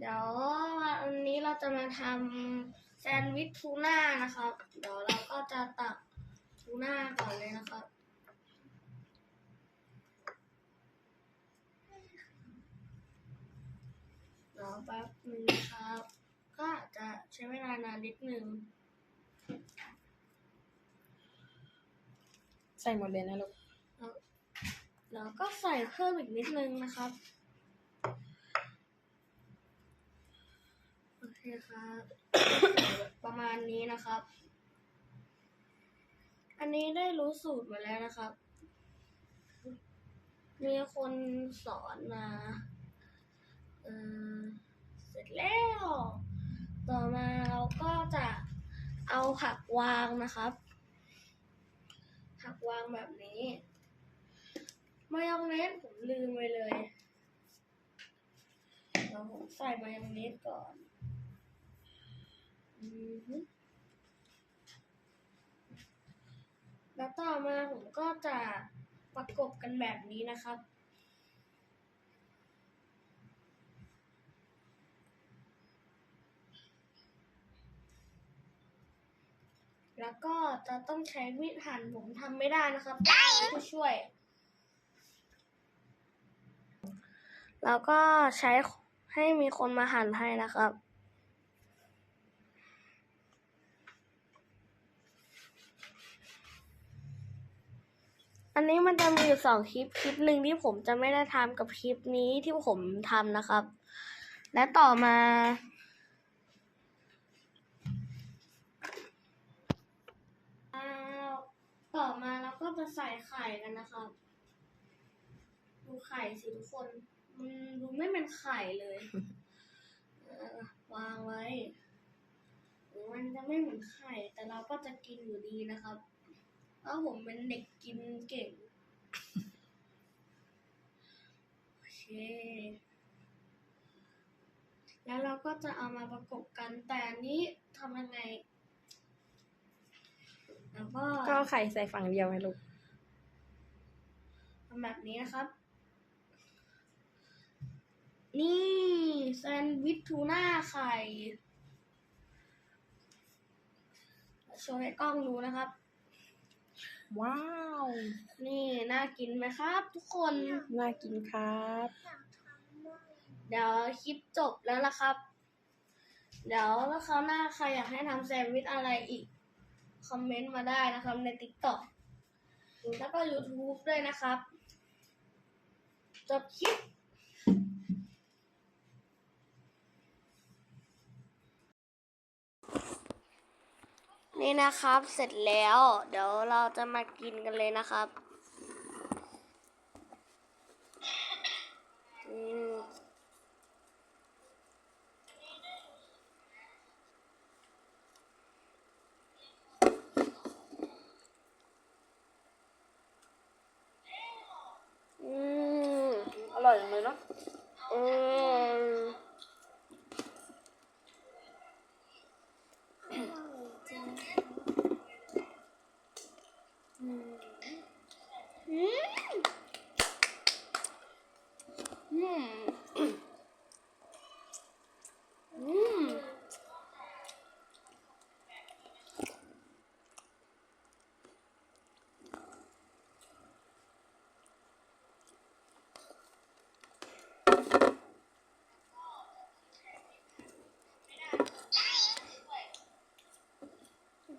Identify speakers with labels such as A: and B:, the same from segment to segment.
A: เดี๋ยววันนี้เราจะมาทำแซนด์วิชทูน่านะครับ เดี๋ยวเราก็จะตักทูน่าก่อนเลยนะครับเดี๋ยวแป๊บหนึงนะครับ ก็อาจจะใช้เวลานานนิดนึง
B: ใส่หมดเลยนะลูก
A: แล้วก็ใส่เพิ่มอีกนิดนึงนะครับ คครับ ประมาณนี้นะครับ อันนี้ได้รู้สูตรมาแล้วนะครับ มีคนสอนมาเออเสร็จแล้ว ต่อมาเราก็จะเอาผักวางนะครับ ผักวางแบบนี้มายองเนสผมลืมไปเลยเดี๋ยวผมใส่มายองเนสก่อน แล้วต่อมาผมก็จะประกบกันแบบนี้นะครับ แล้วก็จะต้องใช้มีดหั่นผมทำไม่ได้นะครับต้องผู้ช่วย แล้วก็ใช้ให้มีคนมาหั่นให้นะครับ อันนี้มันจะมีอยู่สองคลิป คลิปหนึ่งที่ผมจะไม่ได้ทำกับคลิปนี้ที่ผมทำนะครับ และต่อมาต่อมาเราก็จะใส่ไข่กันนะครับ ดูไข่สิทุกคนมันดูไม่เป็นไข่เลยวางไว้ มันจะไม่เหมือนไข่ แต่เราก็จะกินอยู่ดีนะครับ เพราะผมเป็นเด็กกินเก่ง โอเค แล้วเราก็จะเอามาประกบกันแต่อันนี้ทำยังไง แล้วก็
B: ก็เอาไข่ใส่ฝั่งเดียวไงลูก
A: ทำแบบนี้นะครับ นี่แซนด์วิชทูน่าไข่โชว์ให้กล้องดูนะครับ
B: ว้าว
A: นี่น่ากินไหมครับ ทุกคน
B: น่ากินครับ
A: เดี๋ยวคลิปจบแล้วละครับ เดี๋ยวถ้าคราวหน้าใครอยากให้ทำแซนด์วิชอะไรอีก คอมเมนต์มาได้นะครับ ใน TikTok แล้วก็ YouTube ด้วยนะครับ จบคลิป นี่นะครับเสร็จแล้ว เดี๋ยวเราจะมากินกันเลยนะครับอืมอืม
B: อร่อยจังเลยเนาะ
A: อืม อืมอืมอืม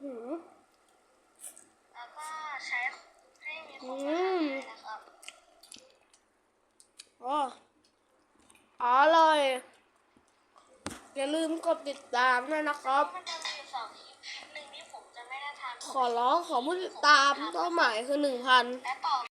A: หือแล้วก็ใช้ให้มีคนมาหั่นเลยนะครับ โอ้อร่อย อย่าลืมกดติดตามด้วยนะครับ มันจะมีสองคลิปหนึ่งที่ผมจะไม่ได้ทำขอร้องขอผู้ติดตามเป้าหมายคือหนึ่งพัน และต่อ